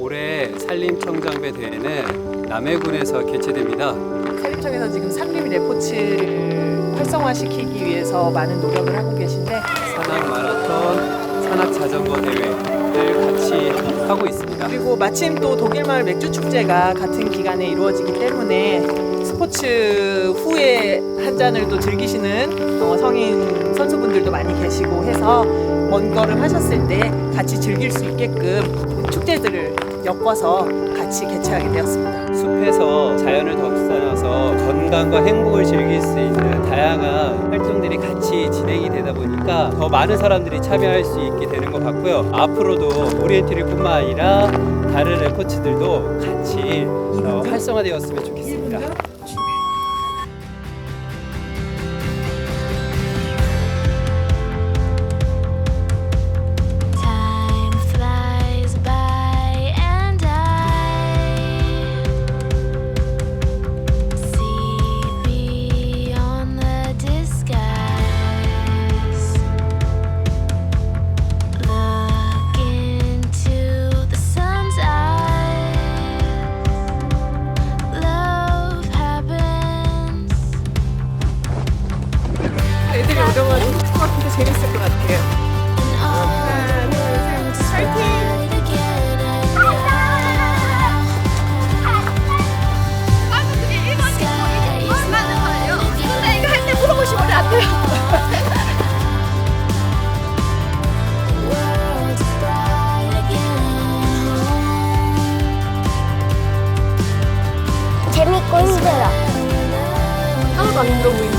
올해 산림청장배 대회는 남해군에서 개최됩니다. 산림청에서 지금 산림 레포츠를 활성화시키기 위해서 많은 노력을 하고 계신데 산악 마라톤, 산악 자전거 대회를 같이 하고 있습니다. 그리고 마침 또 독일마을 맥주 축제가 같은 기간에 이루어지기 때문에 스포츠 후에 한 잔을 또 즐기시는 어, 성인 선수분들도 많이 계시고 해서 먼 걸음 하셨을 때 같이 즐길 수 있게끔 축제들을 엮어서 같이 개최하게 되었습니다. 숲에서 자연을 덮싸여서 건강과 행복을 즐길 수 있는 다양한 활동들이 같이 진행이 되다 보니까 더 많은 사람들이 참여할 수 있게 되는 것 같고요. 앞으로도 오리엔트리뿐만 아니라 다른 레포츠들도 같이 어, 활성화되었으면 좋겠습니다. 하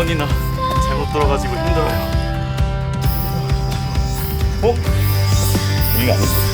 번이나 잘못 돌아가지고 힘들어요. 어? 이게 아닌데.